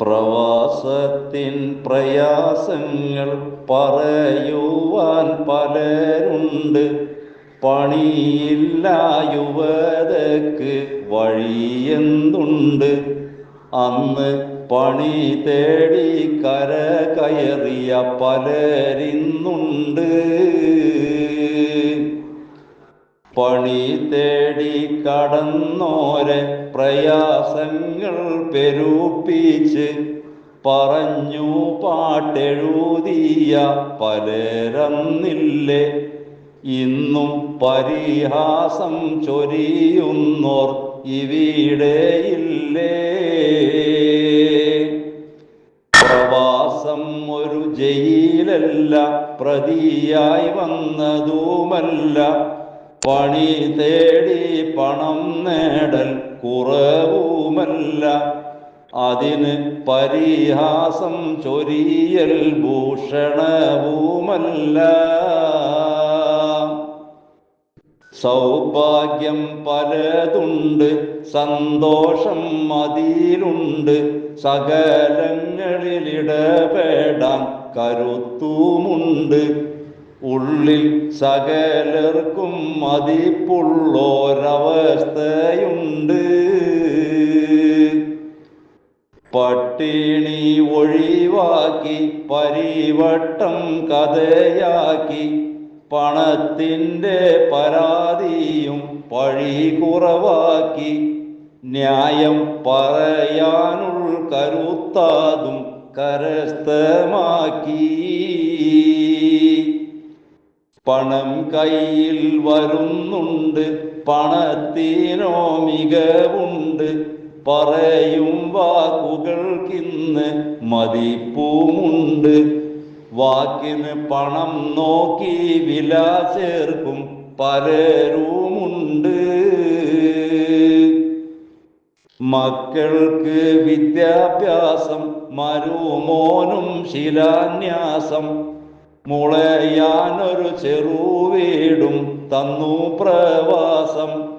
പ്രവാസത്തിൻ പ്രയാസങ്ങൾ പറയുവാൻ പലരുണ്ട്. പണിയില്ല യുവതക്ക് വഴിയെന്തുണ്ട് അന്ന് പണി തേടി കര കയറിയ പലരിന്നുണ്ട്. പണി തേടി കടന്നോരെ പ്രയാസങ്ങൾ പെരുപ്പിച്ച് പറഞ്ഞു പാട്ടെഴുതിയ പലരന്നില്ലേ? ഇന്നും പരിഹാസം ചൊരിയുന്നോർ ഇവിടെയില്ലേ? പ്രവാസം ഒരു ജയിലല്ല പ്രതിയായി വന്നതുമല്ല പണി തേടി പണം നേടൽ കുറവുമല്ല. അതിന് പരിഹാസം ചൊരിയൽ ഭൂഷണവുമല്ല. സൗഭാഗ്യം പലതുണ്ട് സന്തോഷം അതിലുണ്ട്. സകലങ്ങളിലിടപെടാൻ കരുത്തുമുണ്ട്. ഉള്ളിൽ സകലർക്കും മതിപ്പുള്ളോരവസ്ഥയുണ്ട്. പട്ടിണി ഒഴിവാക്കി പരിവട്ടം കഥയാക്കി പണത്തിന്റെ പരാതിയും പഴി കുറവാക്കി ന്യായം പറയാനുൾ കരുത്താതും കരസ്ഥമാക്കി. പണം കയ്യിൽ വരുന്നുണ്ട് പണത്തിനോ മികവുണ്ട് പറയും വാക്കുകൾക്കിന്ന് മതിപ്പുമുണ്ട്. വാക്കിന് പണം നോക്കി വില ചേർക്കും പലരുമുണ്ട്. മക്കൾക്ക് വിദ്യാഭ്യാസം മരുമോനും ശിലാന്യാസം മുളയാനൊരു ചെറുവീടും തന്നു പ്രവാസം.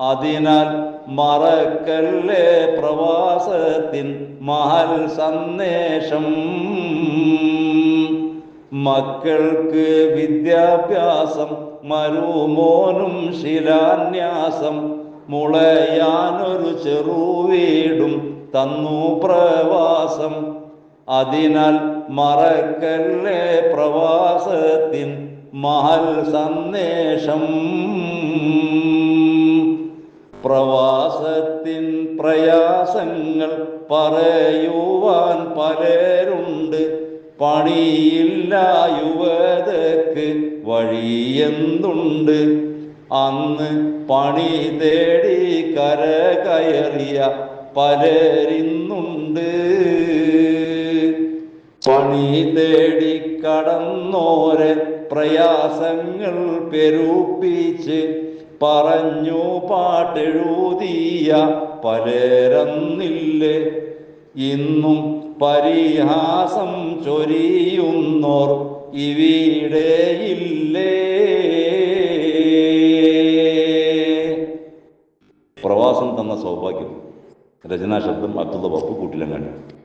അതിനാൽ മറക്കല്ലേ പ്രവാസത്തിൻ മഹൽ സന്ദേശം? മക്കൾക്ക് വിദ്യാഭ്യാസം മരുമോനും ശിലാന്യാസം. മുളയാനൊരു ചെറുവീടും തന്നു പ്രവാസം. അതിനാൽ മറക്കല്ലേ പ്രവാസത്തിൻ മഹൽ സന്ദേശം? പ്രവാസത്തിൻ പ്രയാസങ്ങൾ പറയുവാൻ പലരുണ്ട്. പണിയില്ല യുവതക്ക് വഴിയെന്തുണ്ട്? അന്ന് പണി തേടി കര കയറിയ പലരിന്നുണ്ട്. പണി തേടി കടന്നോരെ പ്രയാസങ്ങൾ പെരുപ്പിച്ച് പറഞ്ഞു പാട്ടെഴുതിയ പലരന്നില്ലേ? ഇന്നും പരിഹാസം ചൊരിയുന്നോർ ഇവിടെയില്ലേ? പ്രവാസം തന്ന സൗഭാഗ്യം രചനാശബ്ദം അബ്ദുള്ള ബാപ്പു കൂട്ടിലങ്ങാടി.